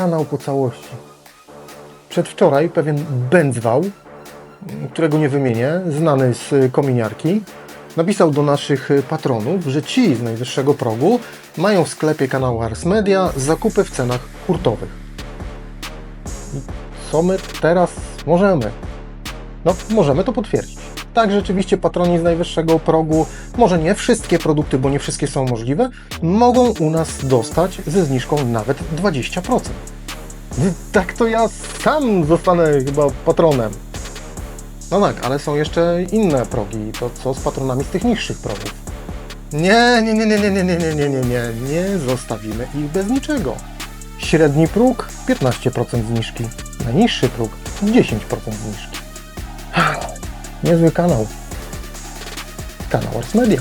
kanał po całości. Przedwczoraj pewien Będzwał, którego nie wymienię, znany z kominiarki, napisał do naszych patronów, że ci z najwyższego progu mają w sklepie kanału Ars Media zakupy w cenach hurtowych. Co my teraz możemy? No, możemy to potwierdzić. Tak, rzeczywiście patroni z najwyższego progu, może nie wszystkie produkty, bo nie wszystkie są możliwe, mogą u nas dostać ze zniżką nawet 20%. Tak to ja sam zostanę chyba patronem. No tak, ale są jeszcze inne progi. To co z patronami z tych niższych progów? Nie, nie, nie, nie, nie, nie, nie, nie, nie, nie, nie, nie zostawimy ich bez niczego. Średni próg 15% zniżki, najniższy próg 10% zniżki. Niezły kanał. Kanał Ars Media.